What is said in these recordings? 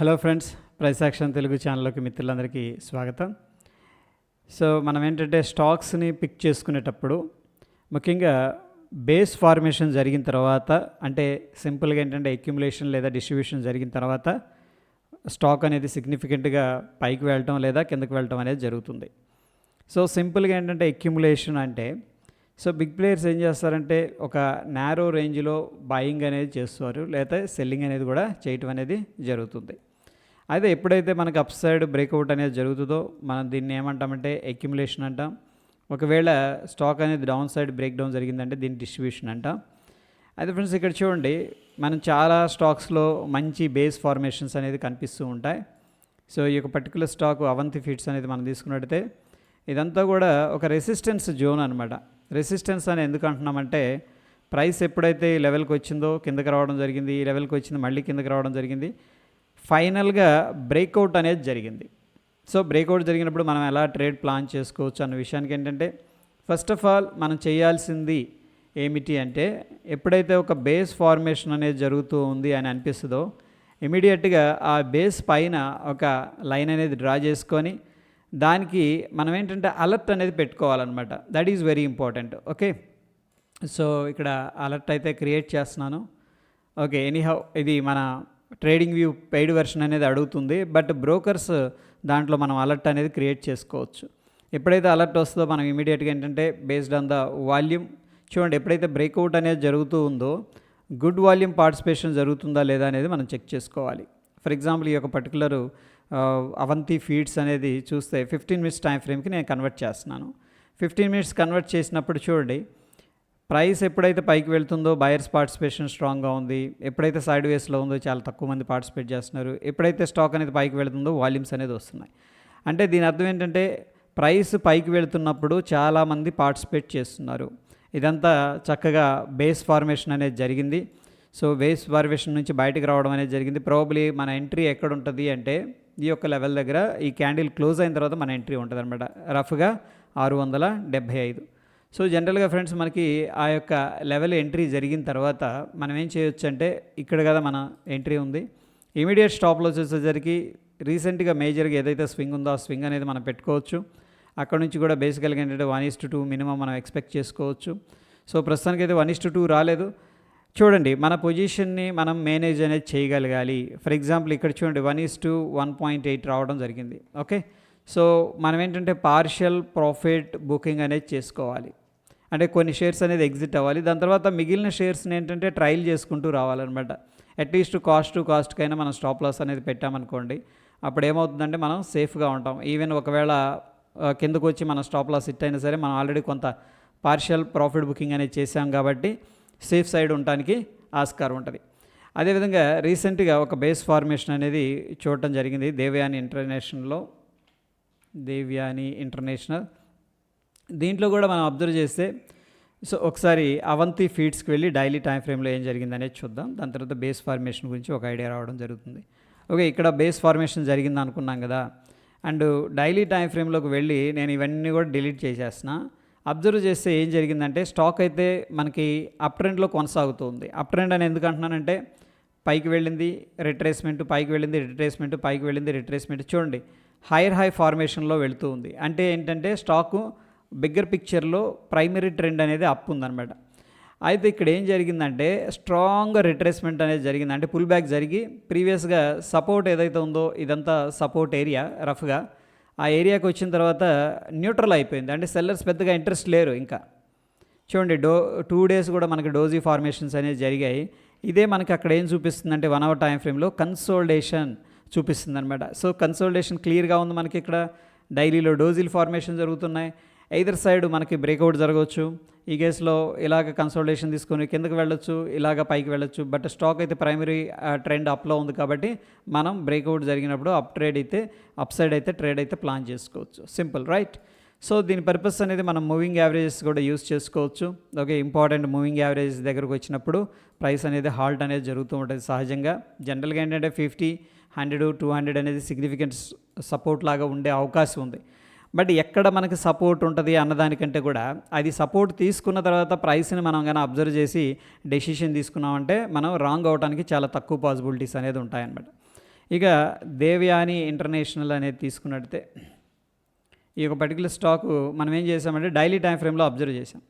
Hello friends ప్రైసాక్షన్ Telugu ఛానల్లోకి మిత్రులందరికీ స్వాగతం. సో మనం ఏంటంటే స్టాక్స్ని పిక్ చేసుకునేటప్పుడు ముఖ్యంగా బేస్ ఫార్మేషన్ జరిగిన తర్వాత అంటే సింపుల్గా ఏంటంటే అక్యుములేషన్ లేదా డిస్ట్రిబ్యూషన్ జరిగిన తర్వాత స్టాక్ అనేది సిగ్నిఫికెంట్గా పైకి వెళ్ళటం లేదా కిందకి వెళ్ళటం అనేది జరుగుతుంది. సో సింపుల్గా ఏంటంటే అక్యుములేషన్ అంటే సో బిగ్ ప్లేయర్స్ ఏం చేస్తారంటే ఒక నేరో రేంజ్లో బాయింగ్ అనేది చేస్తారు లేకపోతే సెల్లింగ్ అనేది కూడా చేయటం అనేది జరుగుతుంది. అయితే ఎప్పుడైతే మనకు అప్ సైడ్ బ్రేక్అవుట్ అనేది జరుగుతుందో మనం దీన్ని ఏమంటామంటే అక్యుములేషన్ అంటాం. ఒకవేళ స్టాక్ అనేది డౌన్ సైడ్ బ్రేక్ డౌన్ జరిగిందంటే దీన్ని డిస్ట్రిబ్యూషన్ అంటాం. అయితే ఫ్రెండ్స్ ఇక్కడ చూడండి మనం చాలా స్టాక్స్లో మంచి బేస్ ఫార్మేషన్స్ అనేది కనిపిస్తూ ఉంటాయి. సో ఈ యొక్క పర్టికులర్ స్టాక్ అవంతి ఫీడ్స్ అనేది మనం తీసుకున్నట్టయితే ఇదంతా కూడా ఒక రెసిస్టెన్స్ జోన్ అనమాట రెసిస్టెన్స్ అని ఎందుకు అంటున్నామంటే ప్రైస్ ఎప్పుడైతే ఈ లెవెల్కి వచ్చిందో కిందకి రావడం జరిగింది ఈ లెవెల్కి వచ్చింది మళ్ళీ కిందకి రావడం జరిగింది ఫైనల్గా బ్రేక్అవుట్ అనేది జరిగింది. సో బ్రేక్అవుట్ జరిగినప్పుడు మనం ఎలా ట్రేడ్ ప్లాన్ చేసుకోవచ్చు అన్న విషయానికి ఏంటంటే ఫస్ట్ ఆఫ్ ఆల్ మనం చేయాల్సింది ఏమిటి అంటే ఎప్పుడైతే ఒక బేస్ ఫార్మేషన్ అనేది జరుగుతూ ఉంది అని అనిపిస్తుందో ఇమీడియట్గా ఆ బేస్ పైన ఒక లైన్ అనేది డ్రా చేసుకొని దానికి మనం ఏంటంటే అలర్ట్ అనేది పెట్టుకోవాలన్నమాట. That is very important okay? So ఇక్కడ అలర్ట్ అయితే క్రియేట్ చేస్తున్నాను. ఓకే ఎనీహౌ ఇది మన ట్రేడింగ్ వ్యూ పెయిడ్ వెర్షన్ అనేది అడుగుతుంది. బట్ బ్రోకర్స్ దాంట్లో మనం అలర్ట్ అనేది క్రియేట్ చేసుకోవచ్చు. ఎప్పుడైతే అలర్ట్ వస్తుందో మనం ఇమీడియట్గా ఏంటంటే బేస్డ్ ఆన్ ద వాల్యూమ్ చూడండి ఎప్పుడైతే బ్రేక్అవుట్ అనేది జరుగుతూ ఉందో గుడ్ వాల్యూమ్ పార్టిసిపేషన్ జరుగుతుందా లేదా అనేది మనం చెక్ చేసుకోవాలి. ఫర్ ఎగ్జాంపుల్ ఈ యొక్క పర్టికులర్ అవంతి ఫీడ్స్ అనేది చూస్తే ఫిఫ్టీన్ మినిట్స్ టైం ఫ్రేమ్కి నేను కన్వర్ట్ చేస్తున్నాను. ఫిఫ్టీన్ మినిట్స్ కన్వర్ట్ చేసినప్పుడు చూడండి ప్రైస్ ఎప్పుడైతే పైకి వెళ్తుందో బయర్స్ పార్టిసిపేషన్ స్ట్రాంగ్గా ఉంది. ఎప్పుడైతే సైడ్ వేస్లో ఉందో చాలా తక్కువ మంది పార్టిసిపేట్ చేస్తున్నారు. ఎప్పుడైతే స్టాక్ అనేది పైకి వెళ్తుందో వాల్యూమ్స్ అనేది వస్తున్నాయి. అంటే దీని అర్థం ఏంటంటే ప్రైస్ పైకి వెళ్తున్నప్పుడు చాలామంది పార్టిసిపేట్ చేస్తున్నారు. ఇదంతా చక్కగా బేస్ ఫార్మేషన్ అనేది జరిగింది. సో బేస్ ఫార్మేషన్ నుంచి బయటకు రావడం అనేది జరిగింది. ప్రాబబ్లీ మన ఎంట్రీ ఎక్కడ ఉంటుంది అంటే ఈ యొక్క లెవెల్ దగ్గర ఈ క్యాండిల్ క్లోజ్ అయిన తర్వాత మన ఎంట్రీ ఉంటుంది అనమాట రఫ్గా ఆరు వందల డెబ్భై ఐదు. సో జనరల్గా ఫ్రెండ్స్ మనకి ఆ యొక్క లెవెల్ ఎంట్రీ జరిగిన తర్వాత మనం ఏం చేయొచ్చు అంటే ఇక్కడ కదా మన ఎంట్రీ ఉంది. ఇమీడియట్ స్టాప్లో వచ్చేసరికి రీసెంట్గా మేజర్గా ఏదైతే స్వింగ్ ఉందో ఆ స్వింగ్ అనేది మనం పెట్టుకోవచ్చు. అక్కడ నుంచి కూడా బేసికల్గా ఏంటంటే one is to two minimum మనం ఎక్స్పెక్ట్ చేసుకోవచ్చు. సో ప్రస్తుతానికి అయితే వన్ ఇస్ టు టూ రాలేదు. చూడండి మన పొజిషన్ని మనం మేనేజ్ అనేది చేయగలగాలి. ఫర్ ఎగ్జాంపుల్ ఇక్కడ చూడండి one is to one point eight రావడం జరిగింది. ఓకే? సో మనం ఏంటంటే పార్షియల్ ప్రాఫిట్ బుకింగ్ అనేది చేసుకోవాలి. అంటే కొన్ని షేర్స్ అనేది ఎగ్జిట్ అవ్వాలి. దాని తర్వాత మిగిలిన షేర్స్ని ఏంటంటే ట్రయల్ చేసుకుంటూ రావాలన్నమాట. అట్లీస్ట్ కాస్ట్ టు కాస్ట్కైనా మనం స్టాప్ లాస్ అనేది పెట్టామనుకోండి. అప్పుడు ఏమవుతుందంటే మనం సేఫ్గా ఉంటాం. ఈవెన్ ఒకవేళ కిందకు వచ్చి మన స్టాప్ లాస్ హిట్ అయినా సరే మనం ఆల్రెడీ కొంత పార్షియల్ ప్రాఫిట్ బుకింగ్ అనేది చేసాం కాబట్టి సేఫ్ సైడ్ ఉండటానికి ఆస్కారం ఉంటుంది. అదేవిధంగా రీసెంట్గా ఒక బేస్ ఫార్మేషన్ అనేది చూడటం జరిగింది. దేవయాని ఇంటర్నేషనల్లో దేవ్యాని ఇంటర్నేషనల్ దీంట్లో కూడా మనం అబ్జర్వ్ చేస్తే సో ఒకసారి అవంతి ఫీడ్స్కి వెళ్ళి డైలీ టైం ఫ్రేమ్లో ఏం జరిగింది అనేది చూద్దాం. దాని తర్వాత బేస్ ఫార్మేషన్ గురించి ఒక ఐడియా రావడం జరుగుతుంది. ఓకే ఇక్కడ బేస్ ఫార్మేషన్ జరిగింది అనుకున్నాం కదా. అండ్ డైలీ టైం ఫ్రేమ్లోకి వెళ్ళి నేను ఇవన్నీ కూడా డిలీట్ చేసేసిన. అబ్జర్వ్ చేస్తే ఏం జరిగిందంటే స్టాక్ అయితే మనకి అప్ ట్రెండ్లో కొనసాగుతుంది. అప్ ట్రెండ్ అని ఎందుకు అంటున్నానంటే పైకి వెళ్ళింది రిట్రేస్మెంట్ పైకి వెళ్ళింది రిట్రేస్మెంట్ పైకి వెళ్ళింది రిట్రేస్మెంట్ చూడండి. హైర్ హై ఫార్మేషన్లో వెళుతూ ఉంది. అంటే ఏంటంటే స్టాకు బిగ్గర్ పిక్చర్లో ప్రైమరీ ట్రెండ్ అనేది అప్ ఉందన్నమాట. అయితే ఇక్కడ ఏం జరిగిందంటే స్ట్రాంగ్ రిట్రేస్మెంట్ అనేది జరిగింది. అంటే పుల్ బ్యాక్ జరిగి ప్రీవియస్గా సపోర్ట్ ఏదైతే ఉందో ఇదంతా సపోర్ట్ ఏరియా రఫ్గా. ఆ ఏరియాకి వచ్చిన తర్వాత న్యూట్రల్ అయిపోయింది. అంటే సెల్లర్స్ పెద్దగా ఇంట్రెస్ట్ లేరు ఇంకా. చూడండి డో టూ డేస్ కూడా మనకి డోజీ ఫార్మేషన్స్ అనేవి జరిగాయి. ఇదే మనకి అక్కడ ఏం చూపిస్తుందంటే వన్ అవర్ టైం ఫ్రేమ్లో కన్సోల్డేషన్ చూపిస్తుంది అనమాట సో కన్సోల్డేషన్ క్లియర్గా ఉంది మనకి ఇక్కడ. డైలీలో డోజీలు ఫార్మేషన్ జరుగుతున్నాయి. ఎయిదర్ సైడ్ మనకి బ్రేక్అవుట్ జరగవచ్చు. ఈ కేసులో ఇలాగ కన్సల్టేషన్ తీసుకొని కిందకి వెళ్ళొచ్చు ఇలాగ పైకి వెళ్ళొచ్చు. బట్ స్టాక్ అయితే ప్రైమరీ ట్రెండ్ అప్లో ఉంది కాబట్టి మనం బ్రేక్అవుట్ జరిగినప్పుడు అప్ ట్రేడ్ అయితే అప్ సైడ్ అయితే ట్రేడ్ అయితే ప్లాన్ చేసుకోవచ్చు. సింపుల్ రైట్ సో దీని పర్పస్ అనేది మనం మూవింగ్ యావరేజెస్ కూడా యూస్ చేసుకోవచ్చు. ఓకే ఇంపార్టెంట్ మూవింగ్ యావరేజ్ దగ్గరకు వచ్చినప్పుడు ప్రైస్ అనేది హాల్ట్ అనేది జరుగుతూ ఉంటుంది సహజంగా. జనరల్గా ఏంటంటే ఫిఫ్టీ హండ్రెడ్ టూ హండ్రెడ్ అనేది సిగ్నిఫికెంట్ సపోర్ట్ లాగా ఉండే అవకాశం ఉంది. బట్ ఎక్కడ మనకి సపోర్ట్ ఉంటుంది అన్నదానికంటే కూడా అది సపోర్ట్ తీసుకున్న తర్వాత ప్రైస్ని మనం కానీ అబ్జర్వ్ చేసి డెసిషన్ తీసుకున్నామంటే మనం రాంగ్ అవడానికి చాలా తక్కువ పాసిబిలిటీస్ అనేది ఉంటాయన్నమాట. ఇక దేవ్యాని ఇంటర్నేషనల్ అనేది తీసుకున్నట్టే ఈ యొక్క పర్టికులర్ స్టాక్ మనం ఏం చేసామంటే డైలీ టైం ఫ్రేమ్లో అబ్జర్వ్ చేసాం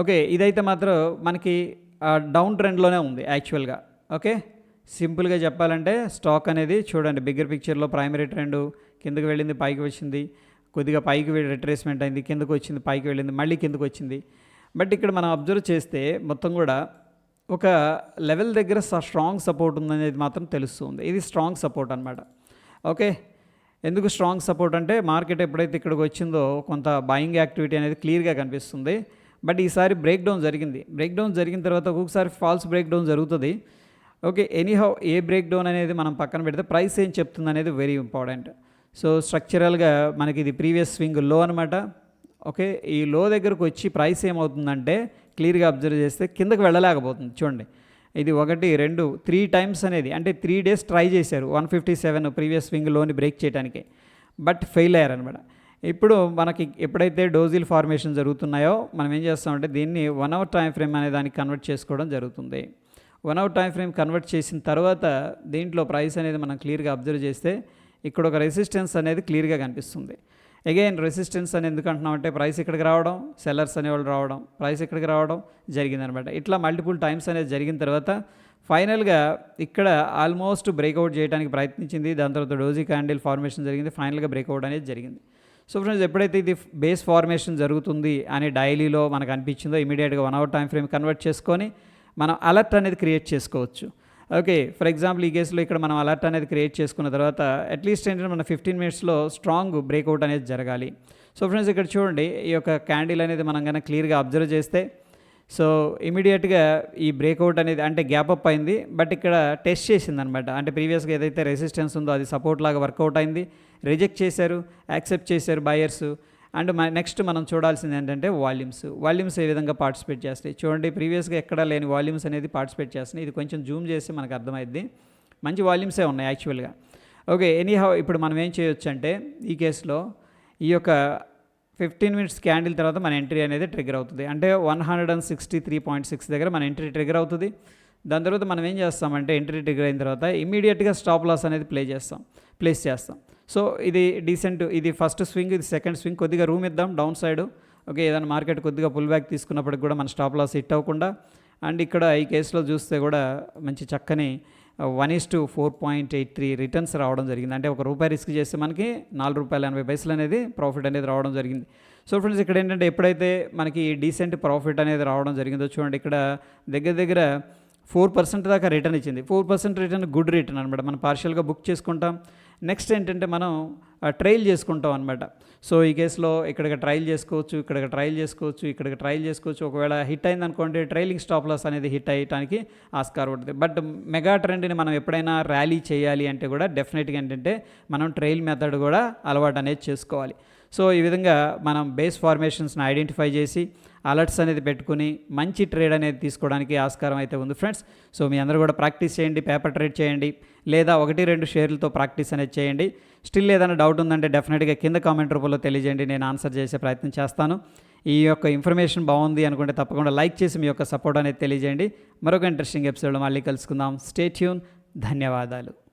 ఓకే ఇదైతే మాత్రం మనకి డౌన్ ట్రెండ్లోనే ఉంది యాక్చువల్గా. ఓకే సింపుల్గా చెప్పాలంటే స్టాక్ అనేది చూడండి బిగ్గర్ పిక్చర్లో ప్రైమరీ ట్రెండ్ కిందకి వెళ్ళింది పైకి వచ్చింది. కొద్దిగా పైకి వెళ్ళి రిట్రేస్మెంట్ అయింది కిందకు వచ్చింది పైకి వెళ్ళింది మళ్ళీ కిందకు వచ్చింది. బట్ ఇక్కడ మనం అబ్జర్వ్ చేస్తే మొత్తం కూడా ఒక లెవెల్ దగ్గర స్ట్రాంగ్ సపోర్ట్ ఉందనేది మాత్రం తెలుస్తుంది ఇది స్ట్రాంగ్ సపోర్ట్ అనమాట ఓకే? ఎందుకు స్ట్రాంగ్ సపోర్ట్ అంటే మార్కెట్ ఎప్పుడైతే ఇక్కడికి వచ్చిందో కొంత బయింగ్ యాక్టివిటీ అనేది క్లియర్గా కనిపిస్తుంది. బట్ ఈసారి బ్రేక్ డౌన్ జరిగింది. బ్రేక్ డౌన్ జరిగిన తర్వాత ఒక్కొక్కసారి ఫాల్స్ బ్రేక్ డౌన్ జరుగుతుంది. Okay? Anyhow a break down అనేది మనం పక్కన పెడితే ప్రైస్ ఏం చెప్తుంది అనేది వెరీ ఇంపార్టెంట్ సో స్ట్రక్చరల్గా మనకి ఇది ప్రీవియస్ స్వింగ్లో అనమాట ఓకే ఈ లో దగ్గరకు వచ్చి ప్రైస్ ఏమవుతుందంటే క్లియర్గా అబ్జర్వ్ చేస్తే కిందకి వెళ్ళలేకపోతుంది. చూడండి. ఇది ఒకటి రెండు త్రీ టైమ్స్ అనేది అంటే త్రీ డేస్ ట్రై చేశారు. వన్ ఫిఫ్టీ సెవెన్ ప్రీవియస్ స్వింగ్లోని బ్రేక్ చేయడానికి బట్ ఫెయిల్ అయ్యారనమాట ఇప్పుడు మనకి ఎప్పుడైతే డోజిల్ ఫార్మేషన్ జరుగుతున్నాయో మనం ఏం చేస్తామంటే దీన్ని వన్ అవర్ టైం ఫ్రేమ్ అనే దానికి కన్వర్ట్ చేసుకోవడం జరుగుతుంది. One hour time frame convert చేసిన తర్వాత దీంట్లో ప్రైస్ అనేది మనం క్లియర్గా అబ్జర్వ్ చేస్తే ఇక్కడ ఒక రెసిస్టెన్స్ అనేది క్లియర్గా కనిపిస్తుంది. అగైన్ రెసిస్టెన్స్ అని ఎందుకు అంటున్నామంటే ప్రైస్ ఇక్కడికి రావడం సెల్లర్స్ అనేవాళ్ళు రావడం ప్రైస్ ఇక్కడికి రావడం జరిగిందనమాట. ఇట్లా మల్టిపుల్ టైమ్స్ అనేది జరిగిన తర్వాత ఫైనల్గా ఇక్కడ ఆల్మోస్ట్ బ్రేక్అవుట్ చేయడానికి ప్రయత్నించింది దాని తర్వాత డోజీ క్యాండిల్ ఫార్మేషన్ జరిగింది ఫైనల్గా బ్రేక్అవుట్ అనేది జరిగింది. సో ఫ్రెండ్స్ ఎప్పుడైతే ఇది బేస్ ఫార్మేషన్ జరుగుతుంది అని డైలీలో మనకు అనిపించిందో ఇమీడియట్గా one hour time frame convert చేసుకొని మనం అలర్ట్ అనేది క్రియేట్ చేసుకోవచ్చు. ఓకే ఫర్ ఎగ్జాంపుల్ ఈ కేసులో ఇక్కడ మనం అలర్ట్ అనేది క్రియేట్ చేసుకున్న తర్వాత అట్లీస్ట్ ఏంటంటే మన ఫిఫ్టీన్ మినిట్స్లో స్ట్రాంగ్ బ్రేక్అవుట్ అనేది జరగాలి. సో ఫ్రెండ్స్ ఇక్కడ చూడండి ఈ యొక్క క్యాండిల్ అనేది మనం కనుక క్లియర్గా అబ్జర్వ్ చేస్తే సో ఇమీడియట్గా ఈ బ్రేక్అవుట్ అనేది అంటే గ్యాప్ అప్ అయింది బట్ ఇక్కడ టెస్ట్ చేసింది అనమాట అంటే ప్రీవియస్గా ఏదైతే రెసిస్టెన్స్ ఉందో అది సపోర్ట్ లాగా వర్కౌట్ అయింది రిజెక్ట్ చేశారు యాక్సెప్ట్ చేశారు బయర్స్ అండ్ మన నెక్స్ట్ మనం చూడాల్సింది ఏంటంటే వాల్యూమ్స్. వాల్యూమ్స్ ఏ విధంగా పార్టిసిపేట్ చేస్తాయి? చూడండి ప్రీవియస్గా ఎక్కడ లేని వాల్యూమ్స్ అనేది పార్టిసిపేట్ చేస్తున్నాయి. ఇది కొంచెం జూమ్ చేసి మనకు అర్థమైద్ది. మంచి వాల్యూమ్సే ఉన్నాయి యాక్చువల్గా. ఓకే ఎనీహౌ ఇప్పుడు మనం ఏం చేయొచ్చు అంటే ఈ కేసులో ఈ యొక్క ఫిఫ్టీన్ మినిట్స్ క్యాండిల్ తర్వాత మన ఎంట్రీ అనేది ట్రిగర్ అవుతుంది. అంటే one hundred and sixty three point six దగ్గర మన ఎంట్రీ ట్రిగర్ అవుతుంది. దాని తర్వాత మనం ఏం చేస్తామంటే ఎంట్రీ ట్రిగర్ అయిన తర్వాత ఇమీడియట్గా స్టాప్ లాస్ అనేది ప్లే చేస్తాం. ప్లేస్ చేస్తాం. సో ఇది డీసెంట్ ఇది ఫస్ట్ స్వింగ్ ఇది సెకండ్ స్వింగ్ కొద్దిగా రూమ్ ఇద్దాం డౌన్ సైడ్ ఓకే ఏదైనా మార్కెట్ కొద్దిగా పుల్ బ్యాక్ తీసుకున్నప్పటికి కూడా మన స్టాప్ లాస్ హిట్ అవ్వకుండా. అండ్ ఇక్కడ ఈ కేసులో చూస్తే కూడా మంచి చక్కని one is to four point eight three returns రావడం జరిగింది. అంటే ఒక రూపాయి రిస్క్ చేస్తే మనకి నాలుగు రూపాయల ఎనభై పైసలు అనేది ప్రాఫిట్ అనేది రావడం జరిగింది. సో ఫ్రెండ్స్ ఇక్కడ ఏంటంటే ఎప్పుడైతే మనకి డీసెంట్ ప్రాఫిట్ అనేది రావడం జరిగిందో చూడండి ఇక్కడ దగ్గర దగ్గర ఫోర్ పర్సెంట్ దాకా రిటర్న్ ఇచ్చింది. Four percent return good return అనమాట మనం పార్షియల్గా బుక్ చేసుకుంటాం. నెక్స్ట్ ఏంటంటే మనం ట్రయల్ చేసుకుంటాం అనమాట సో ఈ కేసులో ఇక్కడికి ట్రయల్ చేసుకోవచ్చు ఇక్కడికి ట్రయల్ చేసుకోవచ్చు ఇక్కడికి ట్రయల్ చేసుకోవచ్చు. ఒకవేళ హిట్ అయింది అనుకోండి ట్రైలింగ్ స్టాప్ లాస్ అనేది హిట్ అయ్యడానికి ఆస్కారం ఉంటుంది బట్ మెగా ట్రెండ్ని మనం ఎప్పుడైనా ర్యాలీ చేయాలి అంటే కూడా డెఫినెట్గా ఏంటంటే మనం ట్రయల్ మెథడ్ కూడా అలవాటు అనేది చేసుకోవాలి. సో ఈ విధంగా మనం బేస్ ఫార్మేషన్స్ని ఐడెంటిఫై చేసి అలర్ట్స్ అనేది పెట్టుకుని మంచి ట్రేడ్ అనేది తీసుకోవడానికి ఆస్కారం అయితే ఉంది ఫ్రెండ్స్ సో మీ అందరూ కూడా ప్రాక్టీస్ చేయండి పేపర్ ట్రేడ్ చేయండి లేదా ఒకటి రెండు షేర్లతో ప్రాక్టీస్ అనేది చేయండి. స్టిల్ ఏదైనా డౌట్ ఉందంటే డెఫినెట్గా కింద కామెంట్ రూపంలో తెలియజేయండి నేను ఆన్సర్ చేసే ప్రయత్నం చేస్తాను. ఈ యొక్క ఇన్ఫర్మేషన్ బాగుంది అనుకుంటే తప్పకుండా లైక్ చేసి మీ యొక్క సపోర్ట్ అనేది తెలియజేయండి. మరొక ఇంట్రెస్టింగ్ ఎపిసోడ్లో మళ్ళీ కలుసుకుందాం. స్టే ట్యూన్ ధన్యవాదాలు.